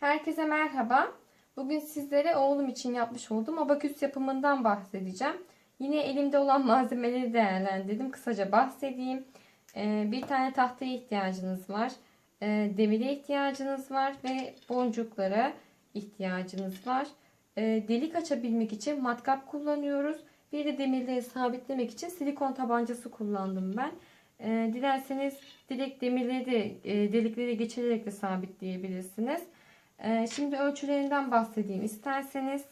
Herkese merhaba. Bugün sizlere oğlum için yapmış olduğum abaküs yapımından bahsedeceğim. Yine elimde olan malzemeleri değerlendirdim. Kısaca bahsedeyim. Ee, bir tane tahtaya ihtiyacınız var. Ee, demire ihtiyacınız var ve boncuklara ihtiyacınız var. Ee, delik açabilmek için matkap kullanıyoruz. Bir de demirleri sabitlemek için silikon tabancası kullandım ben. Dilerseniz direkt demirleri de e, delikleri geçirerek de sabitleyebilirsiniz. Ee, şimdi ölçülerinden bahsedeyim isterseniz.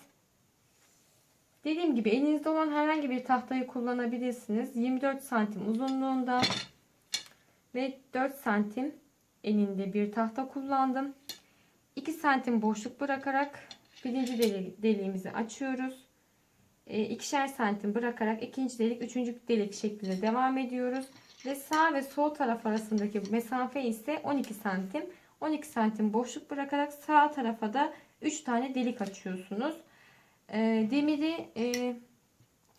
Dediğim gibi elinizde olan herhangi bir tahtayı kullanabilirsiniz. 24 santim uzunluğunda ve 4 santim eninde bir tahta kullandım. 2 santim boşluk bırakarak birinci deli- deliğimizi açıyoruz. E, ikişer santim bırakarak ikinci delik, üçüncü delik şeklinde devam ediyoruz. Ve sağ ve sol taraf arasındaki mesafe ise 12 santim. 12 santim boşluk bırakarak sağ tarafa da 3 tane delik açıyorsunuz. E, demiri e,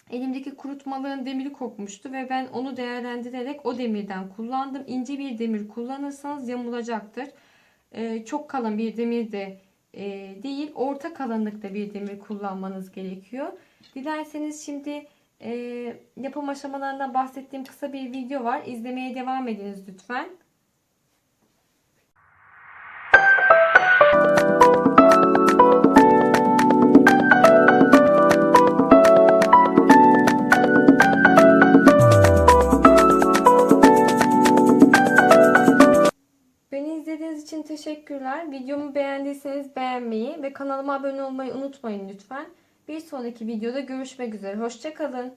elimdeki kurutmalığın demiri kopmuştu ve ben onu değerlendirerek o demirden kullandım. İnce bir demir kullanırsanız yamulacaktır. E, çok kalın bir demir de e, değil orta kalınlıkta bir demir kullanmanız gerekiyor. Dilerseniz şimdi e, yapım aşamalarından bahsettiğim kısa bir video var. İzlemeye devam ediniz lütfen. Teşekkürler. Videomu beğendiyseniz beğenmeyi ve kanalıma abone olmayı unutmayın lütfen. Bir sonraki videoda görüşmek üzere. Hoşçakalın.